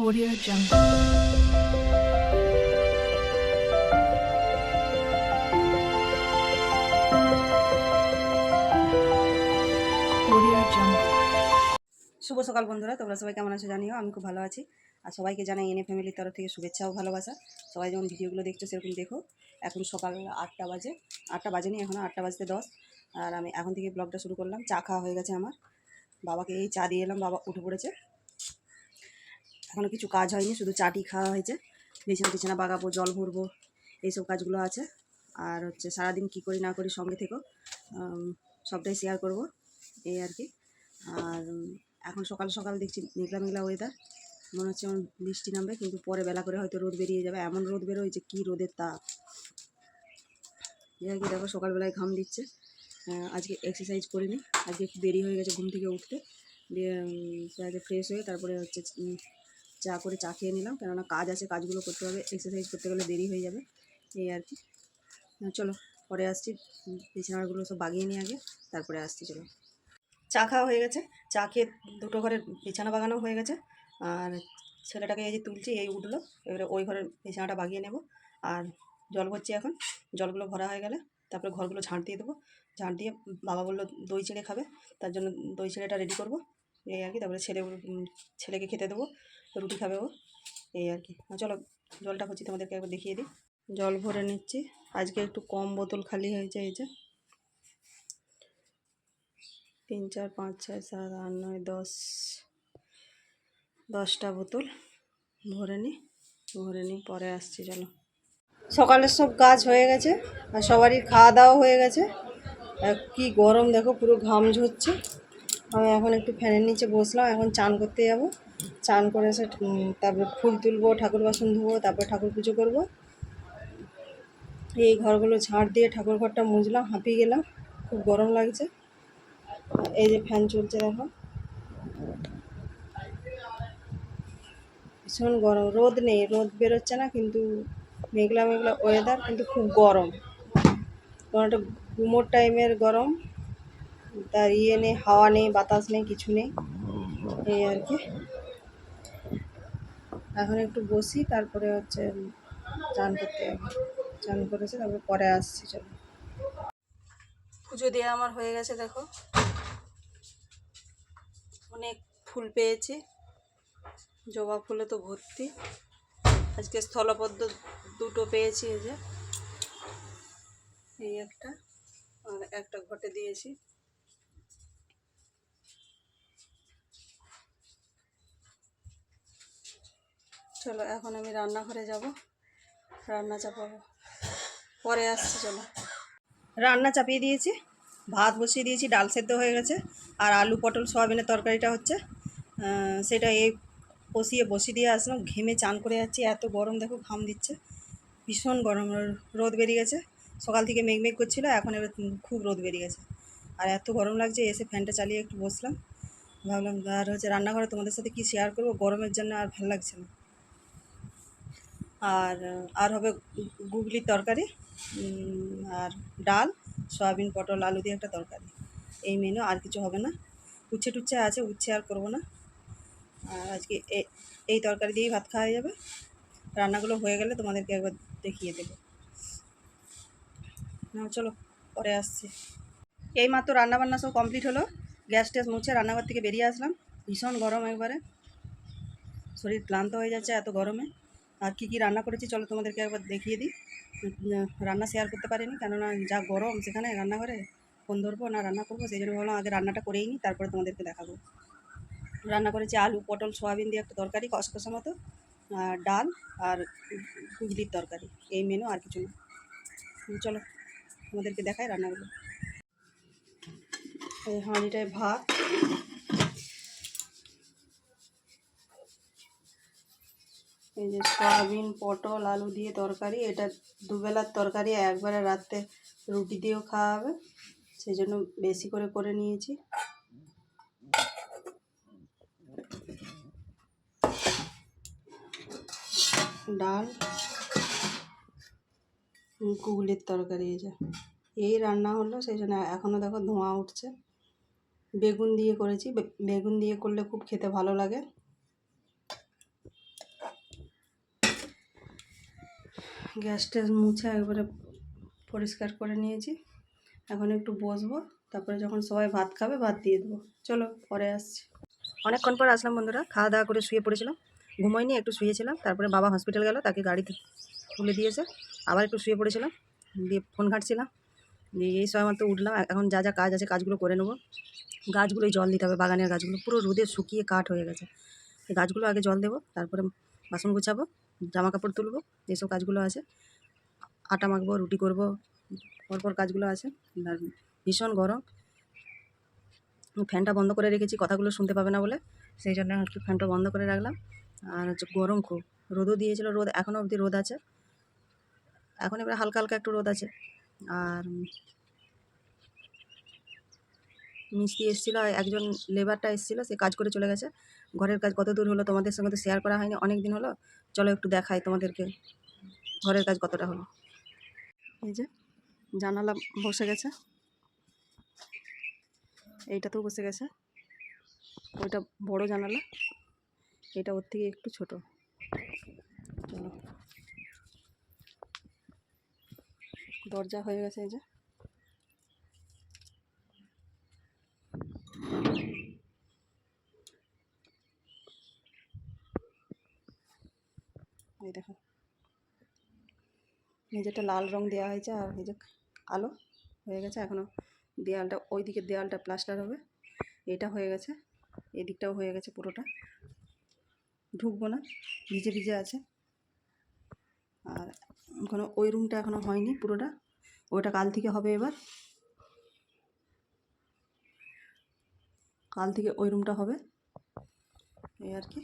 Audio Jungle. শুভ সকাল বন্ধুরা, তোমরা সবাই কেমন আছো জানিও, আমি খুব ভালো আছি। আর সবাইকে জানাই এনে ফ্যামিলির তরফ থেকে শুভেচ্ছা ও ভালোবাসা। সবাই যেমন ভিডিওগুলো দেখছ সেরকম দেখো, এখন সকাল আটটা বাজে, আটটা বাজেনি এখনও আটটা বাজতে দশ। আর আমি এখন থেকে ব্লগটা শুরু করলাম, চা খাওয়া হয়ে গেছে আমার। বাবাকে এই চা দিয়ে এলাম, বাবা উঠে পড়েছে। এখনও কিছু কাজ হয়নি শুধু চাটি খাওয়া হয়েছে। বিছানা টিছানা বাগাবো জল ভরবো এইসব কাজগুলো আছে। আর হচ্ছে সারাদিন কী করি না করি সঙ্গে থেকো উম, সবটাই শেয়ার করব এই আর কি। আর এখন সকাল সকাল দেখছি মেঘলা মেঘলা ওয়েদার মনে হচ্ছে আমার বৃষ্টি নামবে কিন্তু পরে বেলা করে হয়তো রোদ বেরিয়ে যাবে। এমন রোদ বেরোয় যে কী রোদের তাপ। এই আর কি দেখো সকালবেলায় ঘাম দিচ্ছে। আজকে এক্সারসাইজ করিনি আজকে একটু দেরি হয়ে গেছে ঘুম থেকে উঠতে। দিয়ে আজকে ফ্রেশ হয়ে তারপরে হচ্ছে চা করে চা খেয়ে নিলাম। কেননা কাজ আছে, কাজগুলো করতে হবে এক্সারসাইজ করতে গেলে দেরি হয়ে যাবে, এই আর কি। চলো, পরে আসছি। বিছানাগুলো সব বাগিয়ে নিয়ে আগে, তারপরে আসছি, চলো। চা খাওয়া হয়ে গেছে। চা খেয়ে দুটো ঘরের বিছানা বাগানো হয়ে গেছে। আর ছেলেটাকে এই যে তুলছি, এই উঠল। এবারে ওই ঘরের বিছানাটা বাগিয়ে নেব। আর জল ভরছি এখন। জলগুলো ভরা হয়ে গেলে তারপরে ঘরগুলো ঝাঁট দিয়ে দেবো। ঝাঁট দিয়ে বাবা বলল, দই চিড়ে খাবে। তার জন্য দই চিড়েটা রেডি করব। এই আর কি, তারপরে ছেলে ছেলেকে খেতে দেবো। রুটি খাবে ও। এই আর কি। চলো, জলটা হচ্ছি তোমাদেরকে একবার দেখিয়ে দিই। জল ভরে নিচ্ছি। আজকে একটু কম বোতল খালি হয়েছে, এই যে। তিন, চার, পাঁচ, ছয়, সাত, আট, নয়, দশ, দশটা বোতল ভরে নিই। ভরে নিই, পরে আসছি, চলো। সকালের সব কাজ হয়ে গেছে, আর সবারই খাওয়া দাওয়া হয়ে গেছে। কি গরম, দেখো, পুরো ঘাম ঝরছে। আমি এখন একটু ফ্যানের নিচে বসলাম, এখন চান করতে যাব। চান করে এসে তারপরে ফুল তুলবো, ঠাকুর বাসন ধুবো, তারপরে ঠাকুর পুজো করব। এই ঘরগুলো ঝাড় দিয়ে ঠাকুর ঘরটা মুছলাম, হাঁপিয়ে গেলাম, খুব গরম লাগছে। এই যে ফ্যান চলছে, দেখো। ভীষণ গরম, রোদ নেই, রোদ বেরোচ্ছে না, কিন্তু মেঘলা মেঘলা ওয়েদার কিন্তু খুব গরম। কোনো একটা গুমোর টাইমের গরম, তার ইয়ে নেই, হাওয়া নেই, বাতাস নেই, কিছু নেই। এই আর কি। এখন একটু বসি, তারপরে হচ্ছে চান করতে যাব। চান করেছে, তারপরে পরে আসছি, চলো। পুজো দেওয়া আমার হয়ে গেছে, দেখো। অনেক ফুল পেয়েছি। জবা ফুলে তো ভর্তি। আজকে স্থলপদ্ম দুটো পেয়েছি, এই যে। এই একটা, আর একটা ঘটে দিয়েছি। চলো, এখন আমি রান্নাঘরে যাব। রান্না চাপাবো। পরে আসছি, চলো। রান্না চাপিয়ে দিয়েছি, ভাত বসিয়ে দিয়েছি, ডাল সেদ্ধ হয়ে গেছে, আর আলু, পটল, সয়াবিনের তরকারিটা হচ্ছে। সেটা এই কষিয়ে বসিয়ে দিয়ে আসলাম, ঘেমে চান করে যাচ্ছি, এত গরম দেখো, ঘাম দিচ্ছে। ভীষণ গরম, রোদ বেরিয়ে গেছে। সকাল থেকে মেঘ মেঘ করছিল, এখন এবার খুব রোদ বেরিয়ে গেছে। আর এত গরম লাগছে, এসে ফ্যানটা চালিয়ে একটু বসলাম। ভাবলাম, আর হচ্ছে রান্নাঘরে তোমাদের সাথে কি শেয়ার করব? গরমের জন্য আর ভালো লাগছে না। আর আর হবে গুগলির তরকারি আর ডাল, সয়াবিন, পটল, আলু দিয়ে একটা তরকারি। এই মেনু আর কিছু হবে না। উচ্ছে টুচ্ছে আছে, উচ্ছে আর করব না। আর আজকে এই তরকারি দিয়েই ভাত খাওয়া যাবে। রান্নাগুলো হয়ে গেলে তোমাদেরকে একবার দেখিয়ে দেবো। না চলো, পরে আসছি। এই মাত্র রান্নাবান্না সব কমপ্লিট হলো। গ্যাস ট্যাস মুছে রান্নাঘর থেকে বেরিয়ে আসলাম। ভীষণ গরম একবারে। শরীর ক্লান্ত হয়ে যাচ্ছে এত গরমে। কী কী রান্না করেছি চলো তোমাদেরকে একবার দেখিয়ে দিই। রান্না শেয়ার করতে পারিনি, কেননা যা গরম সেখানে রান্নাঘরে ফোন ধরবো না রান্না করব, সেই জন্য ভাবলাম আগে রান্নাটা করেই নিই তারপরে তোমাদেরকে দেখাবো। রান্না করেছি আলু, পটল, সোয়াবিন দিয়ে একটা তরকারি, কষকষা মতো, আর ডাল আর গুগলির তরকারি, এই মেনু আর কিছু না। চলো তোমাদেরকে দেখাই রান্নাগুলো। এই হাঁড়িটায় ভাত এই যে সয়াবিন, পটল, আলু দিয়ে তরকারি, এটা দুবেলার তরকারি, একবারে রাত্রে রুটি দিয়েও খাওয়া হবে সেই জন্য বেশি করে করে নিয়েছি। ডাল, কুগলির তরকারি এই যে। এই রান্না হলো, সেই জন্য এখনও দেখো ধোঁয়া উঠছে। বেগুন দিয়ে করেছি বেগুন দিয়ে করলে খুব খেতে ভালো লাগে। গ্যাসটা মুছে একবারে পরিষ্কার করে নিয়েছি। এখন একটু বসবো, তারপরে যখন সবাই ভাত খাবে, ভাত দিয়ে দেবো। চলো, পরে আসছি। অনেকক্ষণ পর আসলাম বন্ধুরা, খাওয়া দাওয়া করে শুয়ে পড়েছিলাম। ঘুমোয়নি, একটু শুয়েছিলাম, তারপরে বাবা হসপিটাল গেল, তাকে গাড়িতে তুলে দিয়েছে। আবার একটু শুয়ে পড়েছিলাম, দিয়ে ফোন ঘাঁটছিলাম। দিয়ে এই সময় মাত্র উঠলাম, এখন যা যা কাজ আছে, কাজগুলো করে নেব। গাছগুলোই জল দিতে হবে, বাগানের গাছগুলো। পুরো রোদে শুকিয়ে কাঠ হয়ে গেছে। গাছগুলো আগে জল দেবো, তারপরে বাসন গুছাবো। জামা কাপড় তুলবো এইসব কাজগুলো আছে। আটা মাখবো, রুটি করব, পরপর কাজগুলো আছে। আর ভীষণ গরম। ফ্যানটা বন্ধ করে রেখেছি, কথাগুলো শুনতে পাবে না বলে। সেই জন্য একটু ফ্যানটা বন্ধ করে রাখলাম। আর হচ্ছে গরম খুব। রোদও দিয়েছিল, রোদ এখনও অবধি রোদ আছে। এখন এবার হালকা হালকা একটু রোদ আছে। আর মিস্ত্রি এসেছিল, একজন লেবারটা এসেছিল, সে কাজ করে চলে গেছে। ঘরের কাজ কত দূর হলো তোমাদের সঙ্গে তো শেয়ার করা হয়নি, অনেক দিন হলো। চলো একটু দেখাই তোমাদেরকে, ঘরের কাজ কতটা হলো। এই যে, জানালা বসে গেছে। এইটাতেও বসে গেছে। ওইটা বড় জানালা, এটা ওর থেকে একটু ছোট। দরজা হয়ে গেছে এই যে। এই দেখো লাল রং দেওয়া হয়েছে আর এই যে আলো হয়ে গেছে এখনও দেয়ালটা ওই দিকের দেয়ালটা প্লাস্টার হবে। এটা হয়ে গেছে। এই দিকটাও হয়ে গেছে পুরোটা। ঢুকবো না, ভিজে ভিজে আছে। আর এখনও ওই রুমটা এখনও হয়নি পুরোটা। ওটা কাল থেকে হবে এবার। কাল থেকে ওই রুমটা হবে। এই আর কি।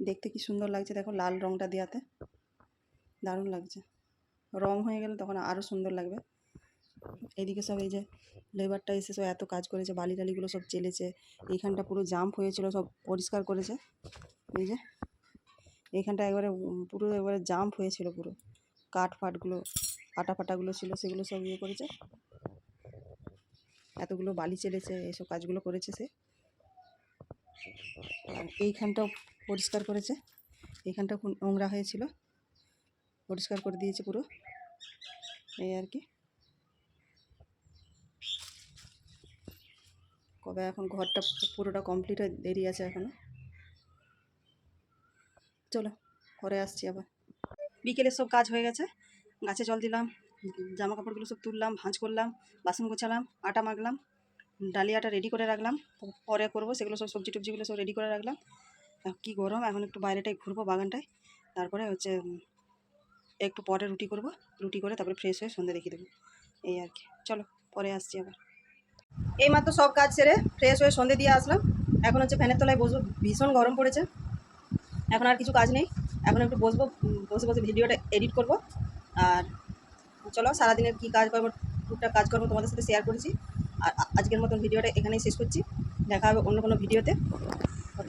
দেখতে কি সুন্দর লাগছে দেখো লাল রংটা দেওয়াতে। দারুণ লাগছে। রং হয়ে গেলে তখন আরও সুন্দর লাগবে। এইদিকে সব এই যে লেবারটা এসে সব এত কাজ করেছে বালি টালিগুলো সব চেলেছে, এইখানটা পুরো জাম্প হয়েছিল, সব পরিষ্কার করেছে। এই যে এইখানটা একবারে পুরো একবারে জাম্প হয়েছিল পুরো। কাঠ ফাটগুলো আটা ফাটাগুলো ছিল, সেগুলো সব ইয়ে করেছে। এতগুলো বালি চেলেছে, এসব কাজগুলো করেছে সে। আর এইখানটাও পরিষ্কার করেছে। এইখানটা খুব নোংরা হয়েছিল। পরিষ্কার করে দিয়েছে পুরো। এই আর কি। কবে এখন ঘরটা পুরোটা কমপ্লিট দেরি আছে এখনও। চলো পরে আসছি আবার। বিকেলের সব কাজ হয়ে গেছে। গাছে জল দিলাম জামা কাপড়গুলো সব তুললাম, ভাঁজ করলাম, বাসন গোছালাম, আটা মাখলাম, ডালিয়াটা রেডি করে রাখলাম পরে করব, সেগুলো সব সবজি টবজিগুলো সব রেডি করে রাখলাম। কি গরম? এখন একটু বাইরেটায় ঘুরবো বাগানটায়। তারপরে হচ্ছে একটু পরে রুটি করব। রুটি করে তারপরে ফ্রেশ হয়ে সন্ধ্যে রেখে দেবো। এই আর কি। চলো, পরে আসছি আবার। এই মাত্র সব কাজ সেরে ফ্রেশ হয়ে সন্ধে দিয়ে আসলাম। এখন হচ্ছে ফ্যানের তলায় বসবো। ভীষণ গরম পড়েছে। এখন আর কিছু কাজ নেই। এখন একটু বসবো বসে বসে ভিডিওটা এডিট করব। আর চলো, সারাদিনের কী কাজ করব টুকটাক কাজ করব তোমাদের সাথে শেয়ার করেছি। আর আজকের মতন ভিডিওটা এখানেই শেষ করছি। দেখা হবে অন্য কোনো ভিডিওতে।